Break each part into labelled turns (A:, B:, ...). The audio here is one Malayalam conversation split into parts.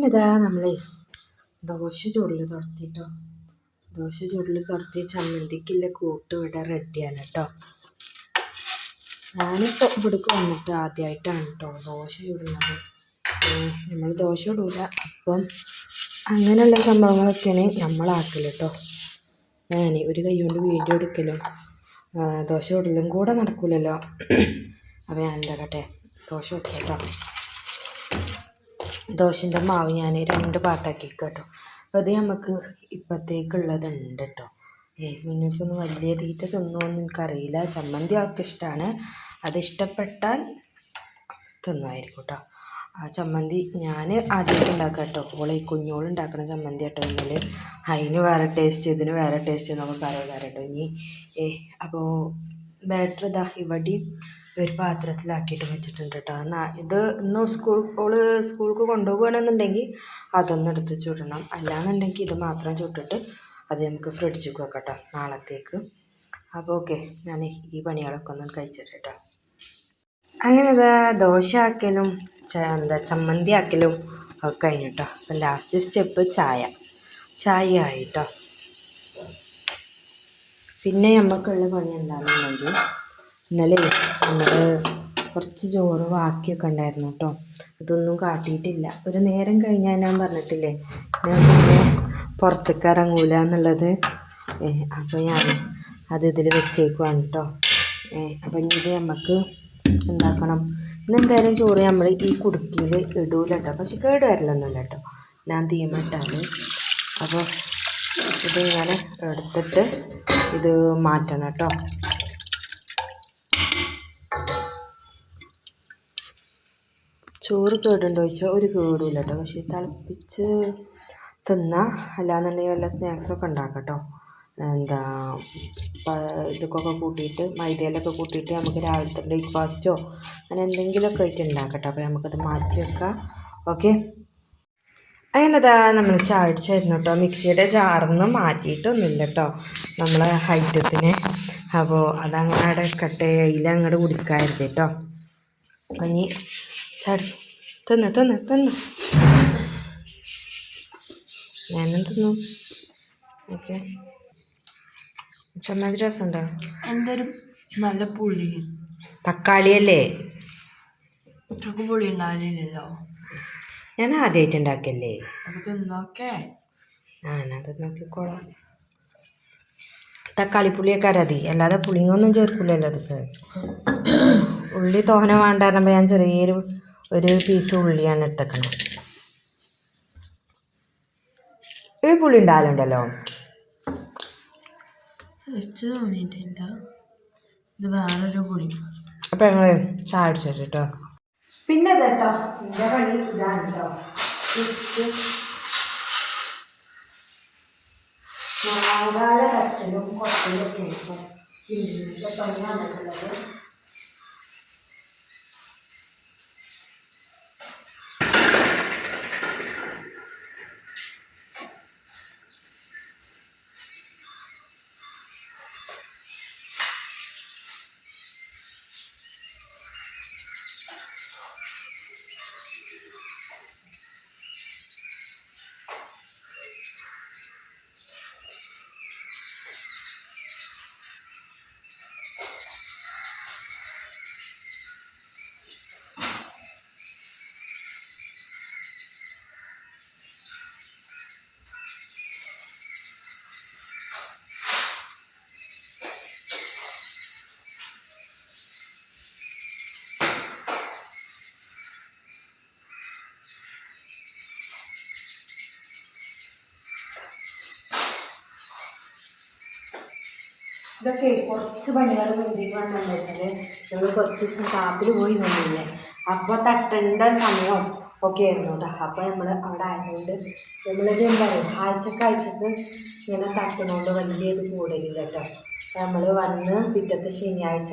A: ഇതാ നമ്മൾ ദോശ ചുടൽ തുറത്തിട്ടോ ദോശ ചുടൽ തുറത്തി ചമ്മന്തിക്കുള്ള കൂട്ട് ഇവിടെ റെഡിയാണ് കേട്ടോ ഞാനിപ്പോൾ ഇവിടേക്ക് വന്നിട്ട് ആദ്യമായിട്ടാണ് കേട്ടോ ദോശ ചുടുന്നത്. നമ്മൾ ദോശ ഇടൂല അപ്പം അങ്ങനെയുള്ള സംഭവങ്ങളൊക്കെയാണ് നമ്മളാക്കൽ കേട്ടോ ഞാൻ ഒരു കൈ കൊണ്ട് വീഡിയോ എടുക്കലും ദോശ ഉടലും കൂടെ നടക്കില്ലല്ലോ അപ്പോൾ ഞാൻ എന്താ കട്ടെ ദോശ വെക്കാം കേട്ടോ ദോശന്റെ മാവ് ഞാൻ രണ്ട് പാട്ടാക്കി കേട്ടോ. അത് നമുക്ക് ഇപ്പോഴത്തേക്കുള്ളതുണ്ട് കേട്ടോ. ഏ മിന്നൂസൊന്നും വലിയ തീറ്റ തിന്നുമെന്ന് എനിക്കറിയില്ല. ചമ്മന്തി ആൾക്ക് ഇഷ്ടമാണ് അത് ഇഷ്ടപ്പെട്ടാൽ തിന്നുമായിരിക്കും കേട്ടോ. ആ ചമ്മന്തി ഞാൻ ആദ്യമായിട്ട് ഉണ്ടാക്കാം കേട്ടോ. ഓളെ ഈ കുഞ്ഞോൾ ഉണ്ടാക്കുന്ന ചമ്മന്തി കേട്ടോ ഇന്നലെ. അതിന് വേറെ ടേസ്റ്റ് ഇതിന് വേറെ ടേസ്റ്റ് എന്നൊക്കെ പറയാം കേട്ടോ ഇനി. ഏ അപ്പോൾ ബാറ്റർ ഇതാ ഇവിടെയും ഒരു പാത്രത്തിലാക്കിയിട്ട് വെച്ചിട്ടുണ്ട് കേട്ടോ എന്നാൽ ഇത് ഇന്ന് സ്കൂൾ ഓൾ സ്കൂൾക്ക് കൊണ്ടുപോകുകയാണെന്നുണ്ടെങ്കിൽ അതൊന്നും എടുത്ത് ചുടണം. അല്ലാന്നുണ്ടെങ്കിൽ ഇത് മാത്രം ചുട്ടിട്ട് അത് നമുക്ക് ഫ്രിഡ്ജിൽ വെക്കട്ടോ നാളത്തേക്ക്. അപ്പോൾ ഓക്കെ ഞാൻ ഈ പണികളൊക്കെ ഒന്ന് കഴിച്ചിട്ട് കേട്ടോ അങ്ങനെ ദോശ ആക്കലും എന്താ ചമ്മന്തി ആക്കലും ഒക്കെ കഴിഞ്ഞു കേട്ടോ അപ്പം ലാസ്റ്റ് സ്റ്റെപ്പ് ചായ. ചായ ആയിട്ടോ പിന്നെ നമുക്കുള്ള പണി എന്താണെന്നുണ്ടെങ്കിൽ ഇന്നലെ നമ്മൾ കുറച്ച് ചോറ് ബാക്കിയൊക്കെ ഉണ്ടായിരുന്നു കേട്ടോ. അതൊന്നും കാട്ടിയിട്ടില്ല. ഒരു നേരം കഴിഞ്ഞാൽ ഞാൻ പറഞ്ഞിട്ടില്ലേ ഞാൻ പിന്നെ പുറത്തേക്ക് ഇറങ്ങൂല എന്നുള്ളത്. അപ്പോൾ ഞാൻ അത് ഇതിൽ വെച്ചേക്കുവാണ് കേട്ടോ. അപ്പം ഇത് നമുക്ക് എന്താക്കണം? ഇന്ന് എന്തായാലും ചോറ് നമ്മൾ ഈ കുടുക്കിയിൽ ഇടൂല കേട്ടോ. പക്ഷെ കേട് വരലൊന്നുമില്ല കേട്ടോ. ഞാൻ തീമിട്ടാൽ അപ്പോൾ ഇതിങ്ങനെ എടുത്തിട്ട് ഇത് മാറ്റണം കേട്ടോ. ചോറ് കേടുണ്ടോ ചോദിച്ചാൽ ഒരു കേടുമില്ല കേട്ടോ പക്ഷേ തിളപ്പിച്ച് തിന്നാൽ അല്ലാന്നുണ്ടെങ്കിൽ വല്ല സ്നാക്സൊക്കെ ഉണ്ടാക്കാം കേട്ടോ എന്താ ഇതൊക്കെ കൂട്ടിയിട്ട് മൈദയിലൊക്കെ കൂട്ടിയിട്ട് നമുക്ക് രാവിലത്തെ ബ്രേക്ക്ഫാസ്റ്റോ അങ്ങനെ എന്തെങ്കിലുമൊക്കെ ആയിട്ട് ഉണ്ടാക്കട്ടോ. അപ്പോൾ നമുക്കത് മാറ്റി വെക്കാം. ഓക്കെ? അങ്ങനെതാ നമ്മൾ ചാടിച്ചായിരുന്നു കേട്ടോ. മിക്സിയുടെ ജാറിന്ന് മാറ്റിയിട്ടൊന്നുമില്ല കേട്ടോ നമ്മളെ ഹൈറ്റത്തിന് അപ്പോൾ അതങ്ങനെ അവിടെ കട്ട് അതിലങ്ങോട്ട് കുടിക്കായിരുന്നു കേട്ടോ. അപ്പം ഇനി ചാടി തിന്ന് തിന്ന് തിന്ന്. ഞാനും തിന്നു. ഓക്കെ. ചമ്മന്തി രസമുണ്ടോ?
B: എന്തൊരു നല്ല പുളി.
A: തക്കാളിയല്ലേ?
B: ഇത്രക്ക് പുളി ഉണ്ടാവില്ലല്ലോ
A: ഞാൻ ആദ്യമായിട്ട് ഉണ്ടാക്കിയല്ലേ
B: തിന്നോക്കെ.
A: ആ ഞാനത് നോക്കിക്കോളാം. തക്കാളി പുളിയൊക്കെ അരതി. അല്ലാതെ പുളിങ്ങൊന്നും ചേർക്കില്ലല്ലോ അതൊക്കെ. ഉള്ളി തോന വേണ്ട ഞാൻ ചെറിയൊരു ഒരു പീസ് ഉള്ളിയാണ് എടുത്തേക്കണം ഈ പുളി ഉണ്ടാകലുണ്ടല്ലോ
B: അപ്പൊ തോന്നിയിട്ടില്ല ഇത് വേറൊരു പുളി.
A: അപ്പം ഞങ്ങൾ ചായ അടിച്ചിട്ട് കേട്ടോ പിന്നെ കേട്ടോ എന്റെ പണി ഇതാണ് കേട്ടോ ഒക്കെ ഉണ്ട് ഇതൊക്കെ കുറച്ച് പണികൾ മുൻപിൽ വെച്ചാൽ ഞങ്ങൾ കുറച്ച് ദിവസം കാപ്പിൽ പോയി നിന്നില്ലേ? അപ്പോൾ തട്ടേണ്ട സമയം ഒക്കെ ആയിരുന്നു കേട്ടോ അപ്പോൾ നമ്മൾ അവിടെ ആയതുകൊണ്ട് നമ്മളിത് എന്താ പറയുക ആഴ്ചക്ക് ആഴ്ചക്ക് ഇങ്ങനെ തട്ടുന്നതുകൊണ്ട് വലിയ ഇത് കൂടുതലില്ല കേട്ടോ നമ്മൾ വന്ന് പിറ്റത്തെ ശനിയാഴ്ച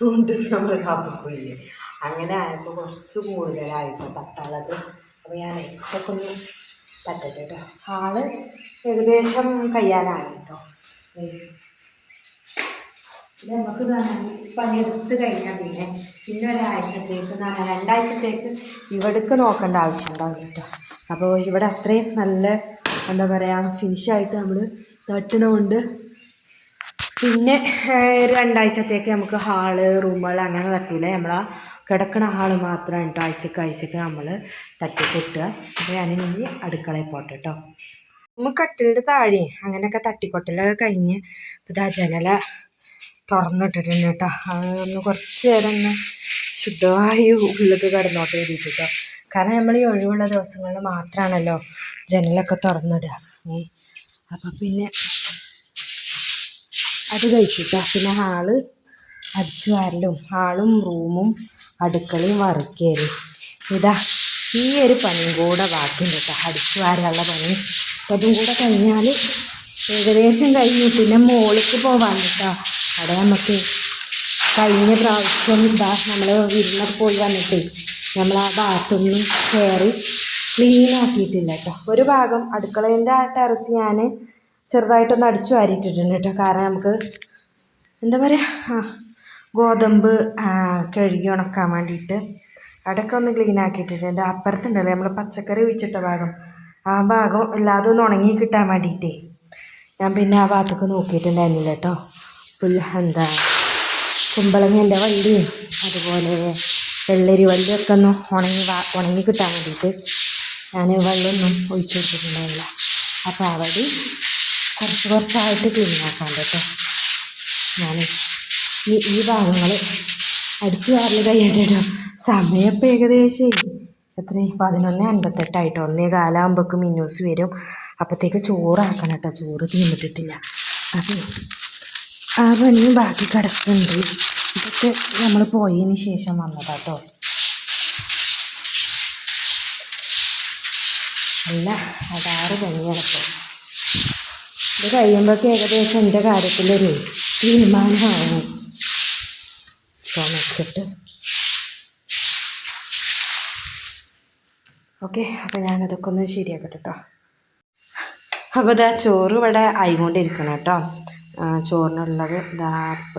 A: വീണ്ടും നമ്മൾ കാപ്പിൽ പോയില്ലേ അങ്ങനെ ആയപ്പോൾ കുറച്ച് കൂടുതലായിരുന്നു തട്ടാളത് അപ്പോൾ ഞാൻ ഇതൊക്കെ ഒന്ന് തട്ടട്ടെ കേട്ടോ ആൾ ഏകദേശം കഴിയാനായി കേട്ടോ. ഇത് നമുക്ക് പണിയെടുത്ത് കഴിഞ്ഞാൽ പിന്നെ പിന്നെ ഒരാഴ്ചത്തേക്ക് നാ- രണ്ടാഴ്ചത്തേക്ക് ഇവിടേക്ക് നോക്കേണ്ട ആവശ്യം ഉണ്ടാവും കേട്ടോ. അപ്പോൾ ഇവിടെ അത്രയും നല്ല എന്താ പറയുക ഫിനിഷായിട്ട് നമ്മൾ തട്ടണമുണ്ട് പിന്നെ രണ്ടാഴ്ചത്തേക്ക് നമുക്ക് ഹാൾ റൂമുകൾ അങ്ങനെ തട്ടൂല. നമ്മളാ കിടക്കണ ഹാൾ മാത്രമാണ് കേട്ടോ. ആഴ്ചക്ക് ആഴ്ചക്ക് നമ്മൾ തട്ടി കൊട്ടുക. അപ്പോൾ ഞാനിനി അടുക്കളയിൽ പോട്ടെ കേട്ടോ. നമുക്ക് കട്ടിലിന്റെ താഴെ അങ്ങനെയൊക്കെ തട്ടിക്കൊട്ടലൊക്കെ കഴിഞ്ഞ് ഇതാ ജനല തുറന്നിട്ടിട്ടുണ്ട് കേട്ടോ. അതൊന്ന് കുറച്ച് നേരം ഒന്ന് ശുദ്ധമായി ഉള്ളിലേക്ക് കടന്നോട്ടെ എഴുതിയിട്ട് കാരണം നമ്മൾ ഈ ഒഴിവുള്ള ദിവസങ്ങളിൽ മാത്രമാണല്ലോ ജനലൊക്കെ തുറന്നിടുക. അപ്പം പിന്നെ അത് കഴിച്ചിട്ടാ. പിന്നെ ഹാൾ അടിച്ചു വാരലും ഹാളും റൂമും അടുക്കളയും വറുക്കലും ഇതാ ഈ ഒരു പണിയും കൂടെ ബാക്കിയുണ്ട് കേട്ടോ. അടിച്ചു വാരാനുള്ള പണി. അപ്പം അതും കൂടെ കഴിഞ്ഞാൽ ഏകദേശം കഴിഞ്ഞു. പിന്നെ മോളിക്ക് പോവാൻ കേട്ടോ. അവിടെ നമുക്ക് കഴിഞ്ഞ പ്രാവശ്യം ഇതാ നമ്മൾ വിരുന്നൊക്കെ പോയി വന്നിട്ട് നമ്മൾ ആ ഭാഗത്തൊന്നും കയറി ക്ലീൻ ആക്കിയിട്ടില്ല കേട്ടോ. ഒരു ഭാഗം അടുക്കളേന്റെ ആ ടെറസ് ഞാൻ ചെറുതായിട്ടൊന്ന് അടിച്ചു വാരിയിട്ടിട്ടുണ്ട് കേട്ടോ. കാരണം നമുക്ക് എന്താ പറയുക ആ ഗോതമ്പ് കഴുകി ഉണക്കാൻ വേണ്ടിയിട്ട് അവിടെയൊക്കെ ഒന്ന് ക്ലീൻ ആക്കിയിട്ടിട്ടുണ്ട്. അപ്പുറത്തുണ്ടല്ലോ നമ്മൾ പച്ചക്കറി വെച്ചിട്ട ഭാഗം. ആ ഭാഗം എല്ലാതും ഒന്ന് ഉണങ്ങി കിട്ടാൻ വേണ്ടിയിട്ടേ ഞാൻ പിന്നെ ആ ഭാഗത്തൊക്കെ നോക്കിയിട്ടുണ്ടായിരുന്നില്ല കേട്ടോ. എന്താ കുമ്പളങ്ങന്റെ വള്ളിയും അതുപോലെ വെള്ളരി വള്ളിയൊക്കെ ഒന്ന് ഉണങ്ങി ഉണങ്ങി കിട്ടാൻ വേണ്ടിയിട്ട് ഞാൻ വെള്ളമൊന്നും ഒഴിച്ചു കൊടുത്തിട്ടുണ്ടായില്ല അപ്പോൾ അവിടെ കുറച്ച് കുറച്ചായിട്ട് ക്ലീനാക്കാൻ കേട്ടോ. ഞാൻ ഈ ഈ ഭാഗങ്ങൾ അടിച്ചു കാറിൽ കഴിയട്ടോ സമയം ഇപ്പം ഏകദേശം എത്ര? പതിനൊന്ന് അൻപത്തെട്ടായിട്ടോ. ഒന്നേ കാലാകുമ്പോഴേക്കും മിന്നൂസ് വരും. അപ്പോഴത്തേക്ക് ചോറാക്കണം കേട്ടോ. ചോറ് തീർന്നിട്ടിട്ടില്ല. അപ്പോൾ ആ പണിയും ബാക്കി കിടക്കുന്നുണ്ട്. ഇതൊക്കെ നമ്മൾ പോയതിന് ശേഷം വന്നതാട്ടോ. അല്ല അതാറ് പണി കിടക്കും ഇത് കഴിയുമ്പോഴൊക്കെ ഏകദേശം എന്റെ കാര്യത്തിലൊരു തീരുമാനമാണ് ചുമച്ചിട്ട് ഓക്കെ അപ്പോൾ ഞാനതൊക്കെ ഒന്ന് ശരിയാക്കട്ടെ കേട്ടോ അപ്പോൾ ഇതാ ചോറ് ഇവിടെ ആയിക്കൊണ്ടിരിക്കണം കേട്ടോ ചോറിനുള്ളത്. ഇതാ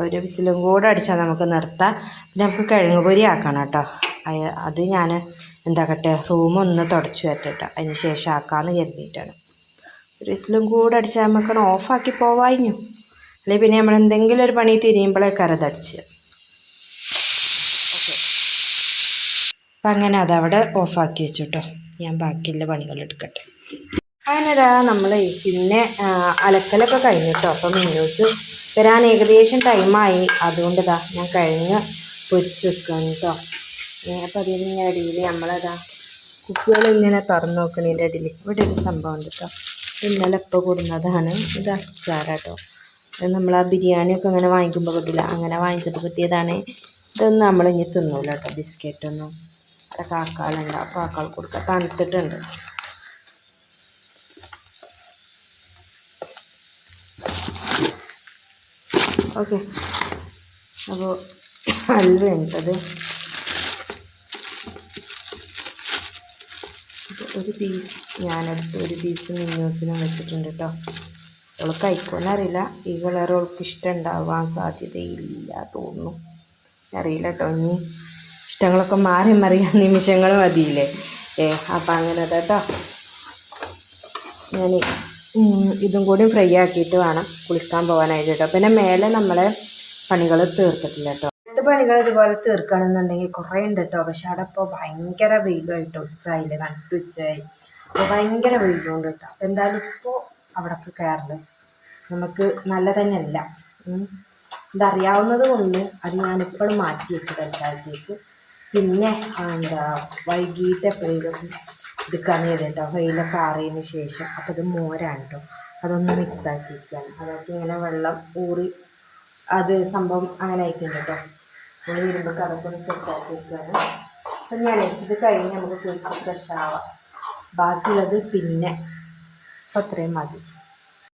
A: ഒരു വിസിലും കൂടെ അടിച്ചാൽ നമുക്ക് നിർത്താം. പിന്നെ നമുക്ക് കിഴങ്ങ് പൊരി ആക്കണം കേട്ടോ. അത് ഞാൻ എന്താക്കട്ടെ റൂമൊന്ന് തുടച്ചു വരട്ടെ അതിന് ശേഷം ആക്കാമെന്ന് കരുതിയിട്ടാണ്. ഒരു വിസിലും കൂടെ അടിച്ചാൽ നമുക്ക് ഓഫാക്കി പോവാഞ്ഞു അല്ലെങ്കിൽ പിന്നെ നമ്മൾ എന്തെങ്കിലും ഒരു പണി തിരിയുമ്പോഴേക്കാരം അതടിച്ച് അപ്പം അങ്ങനെ അതവിടെ ഓഫാക്കി വെച്ചു കേട്ടോ. ഞാൻ ബാക്കിയുള്ള പണികൾ എടുക്കട്ടെ അങ്ങനെ നമ്മളെ നമ്മൾ പിന്നെ അലക്കലൊക്കെ കഴിഞ്ഞു കേട്ടോ അപ്പം മിന്നൂസ് വരാൻ ഏകദേശം ടൈമായി. അതുകൊണ്ട് ഇതാ ഞാൻ കഴിഞ്ഞ് പൊരിച്ച് വെക്കുകയാണ് കേട്ടോ അപ്പം അതിന്റെ അടിയിൽ നമ്മളതാ കുപ്പികൾ ഇങ്ങനെ തുറന്ന് നോക്കണതിന്റെ അടിയിൽ ഇവിടെ ഒരു സംഭവം ഉണ്ട് കേട്ടോ ഇന്നലെ ഇപ്പോൾ കൂടുന്നതാണ് ഇത് അച്ചാറാട്ടോ. അത് നമ്മൾ ആ ബിരിയാണിയൊക്കെ അങ്ങനെ വാങ്ങിക്കുമ്പോൾ കിട്ടില്ല അങ്ങനെ വാങ്ങിച്ചപ്പോൾ കിട്ടിയതാണ്. ഇതൊന്നും നമ്മൾ ഇനി തിന്നൂല കേട്ടോ ബിസ്ക്കറ്റൊന്നും. അവിടെ കാക്കാളുണ്ട്. ആ കാക്കാൾ കൊടുക്കുക തണുത്തിട്ടുണ്ട്. ഓക്കെ. അപ്പോൾ അൽവ ഉണ്ടത് ഒരു പീസ് ഞാനെടുത്ത് ഒരു പീസ് മിന്നൂസിനും വെച്ചിട്ടുണ്ട് കേട്ടോ അവൾക്ക് കഴിക്കുമെന്നറിയില്ല ഈ കളർ അവൾക്ക് ഇഷ്ടമുണ്ടാവാൻ സാധ്യതയില്ല തോന്നുന്നു. അറിയില്ല കേട്ടോ ഇനി ഇഷ്ടങ്ങളൊക്കെ മാറി മറിയാൻ നിമിഷങ്ങൾ മതിയില്ലേ? ഏ അപ്പം അങ്ങനെ കേട്ടോ ഞാൻ ഇതും കൂടി ഫ്രൈ ആക്കിയിട്ട് വേണം കുളിക്കാൻ പോകാനായിട്ട് കേട്ടോ. പിന്നെ മേലെ നമ്മളെ പണികൾ തീർത്തിട്ടില്ല കേട്ടോ. അടുത്ത പണികൾ ഇതുപോലെ തീർക്കണമെന്നുണ്ടെങ്കിൽ കുറേ ഉണ്ട് കേട്ടോ. പക്ഷെ അവിടെ ഇപ്പോൾ ഭയങ്കര വെയിലായിട്ട് ഉച്ചയായില്ലേ? നട്ട് ഉച്ചയായി. അപ്പോൾ ഭയങ്കര വെയിലുണ്ട് കേട്ടോ. അപ്പോൾ എന്തായാലും ഇപ്പോൾ അവിടേക്ക് കയറൽ നമുക്ക് നല്ല തന്നെയല്ല. ഇതറിയാവുന്നത് കൊണ്ട് അത് ഞാനിപ്പോഴും മാറ്റി വെച്ച് തൽക്കാലത്തേക്ക് പിന്നെ എന്താ വൈകിട്ട് എപ്പോഴേലും എടുക്കാന്ന് ചെയ്തിട്ടോ വെയിലൊക്കെ ആറിയതിന് ശേഷം അപ്പോൾ ഇത് മോരാണ് കേട്ടോ അതൊന്ന് മിക്സ് ആക്കിയിരിക്കുകയാണ് അതൊക്കെ ഇങ്ങനെ വെള്ളം ഊറി അത് സംഭവം അങ്ങനെ ആയിട്ടുണ്ട് കേട്ടോ നമ്മൾ വരുമ്പോൾ കറക്കൊന്ന് ഒന്ന് സെറ്റ് ആക്കിയിരിക്കുകയാണ് അപ്പം ഞാൻ ഇത് കഴിഞ്ഞ് നമുക്ക് കുഴിച്ച് ഫ്രഷ് ആവാം. ബാക്കിയുള്ളത് പിന്നെ അപ്പോൾ അത്രയും മതി.